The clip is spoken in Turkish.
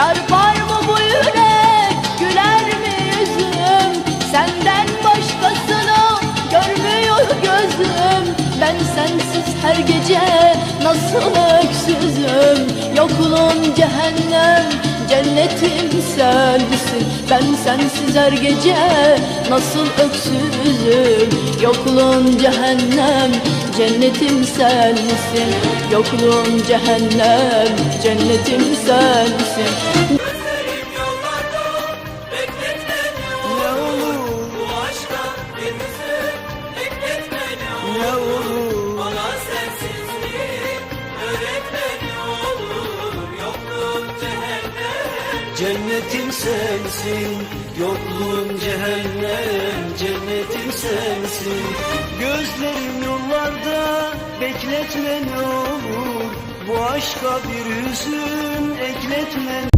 Çarpar mı bu yürek? Güler mi yüzüm? Senden başkasını görmüyor gözüm. Ben sensiz her gece nasıl öksüzüm? Yokluğun cehennem cennetim sensin Ben sensiz her gece nasıl öksüzüm? Yokluğun cehennem cennetim sensin. Yokluğun cehennem cennetim sensin Cennetim sensin Yokluğun cehennem. Cennetim sensin. Gözlerim yollarda Bekletme ne olur. Bu aşka bir hüzün Ekletme